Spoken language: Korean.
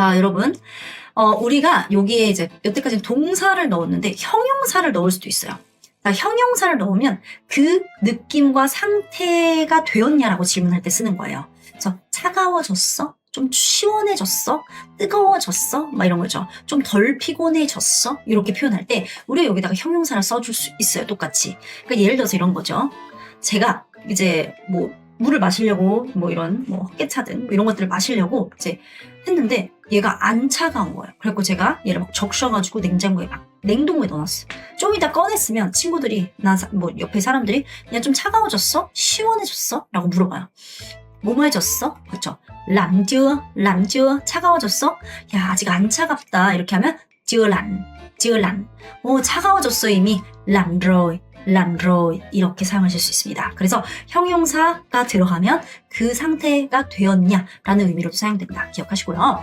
자, 여러분. 어, 우리가 여기에 이제 여태까지 동사를 넣었는데 형용사를 넣을 수도 있어요. 자, 형용사를 넣으면 그 느낌과 상태가 되었냐라고 질문할 때 쓰는 거예요. 그래서 차가워졌어? 좀 시원해졌어? 뜨거워졌어? 막 이런 거죠. 좀 덜 피곤해졌어? 이렇게 표현할 때 우리가 여기다가 형용사를 써줄 수 있어요. 똑같이. 그러니까 예를 들어서 이런 거죠. 제가 이제 뭐 물을 마시려고 뭐 이런 뭐 헛개차든 뭐 이런 것들을 마시려고 이제 했는데 얘가 안 차가운 거예요. 그래갖고 제가 얘를 막 적셔가지고 냉장고에 막 냉동고에 넣어놨어요. 좀 이따 꺼냈으면 친구들이 나 뭐 옆에 사람들이 그냥 좀 차가워졌어? 시원해졌어? 라고 물어봐요. 뭐뭐해졌어? 그렇죠. 람듀어, 람듀어, 차가워졌어? 야 아직 안 차갑다 이렇게 하면 듀어란, 듀어란. 오 차가워졌어 이미 람로이, 람로이 이렇게 사용하실 수 있습니다. 그래서 형용사가 들어가면 그 상태가 되었냐라는 의미로도 사용된다. 기억하시고요.